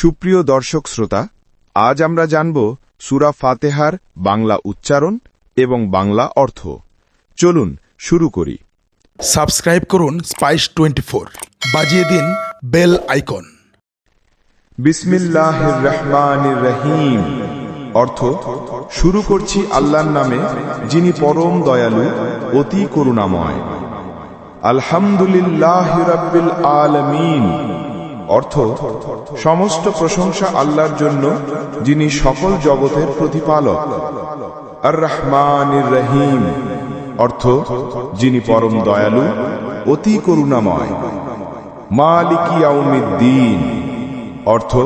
সুপ্রিয় দর্শক শ্রোতা আজ আমরা জানব সুরা ফাতেহার বাংলা উচ্চারণ এবং বাংলা অর্থ। চলুন শুরু করি। সাবস্ক্রাইব করুন স্পাইস টোয়েন্টি ফোর বাজিয়ে দিন বেল আইকন। বিসমিল্লাহ রহমান রহিম অর্থ শুরু করছি আল্লাহর নামে যিনি পরম দয়ালু অতি করুণাময়। আলহামদুলিল্লাহ রাব্বিল আলামিন। অর্থ, সমস্ত প্রশংসা আল্লাহর জন্য, যিনি সকল জগতের প্রতিপালক। আর রহমানির রহিম। অর্থ, যিনি পরম দয়ালু, অতি করুণাময়। মালিকি ইয়াউমিদ্দিন। অর্থ,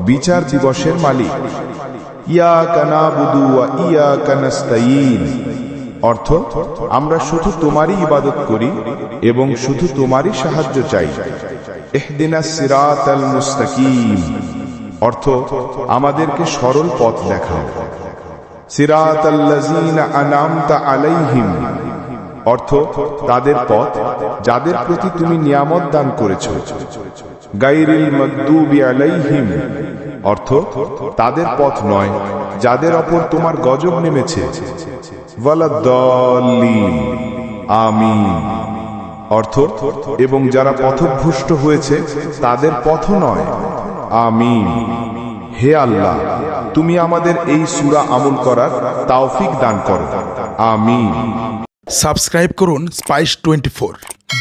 বিচার দিবসের মালিক। ইয়া কানাবুদু ইয়া কানাস্তাইন অর্থ, আমরা শুধু তোমারই ইবাদত করি এবং শুধু তোমারই সাহায্য চাই। এহদিনা সিরাত আল মুস্তাকিম। অর্থ, আমাদেরকে সরল পথ দেখাও। সিরাত আনামতা আলাইহিম। অর্থ, তাদের পথ যাদের প্রতি তুমি নিয়ামত দান করেছ। গাইরিল মকদুবি আলাইহিম। অর্থ, তাদের পথ নয় যাদের অপর তোমার গজব নেমেছে। ওয়ালাদ্দাল্লিন। আমিন। অর্থ এবং যারা পথভ্রষ্ট হয়েছে, তাদের পথ নয়। আমি হে আল্লাহ, তুমি আমাদের এই সুরা আমল করার তাওফিক দান করো। আমি সাবস্ক্রাইব করুন স্পাইস টোয়েন্টি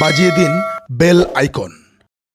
বাজিয়ে দিন বেল আইকন।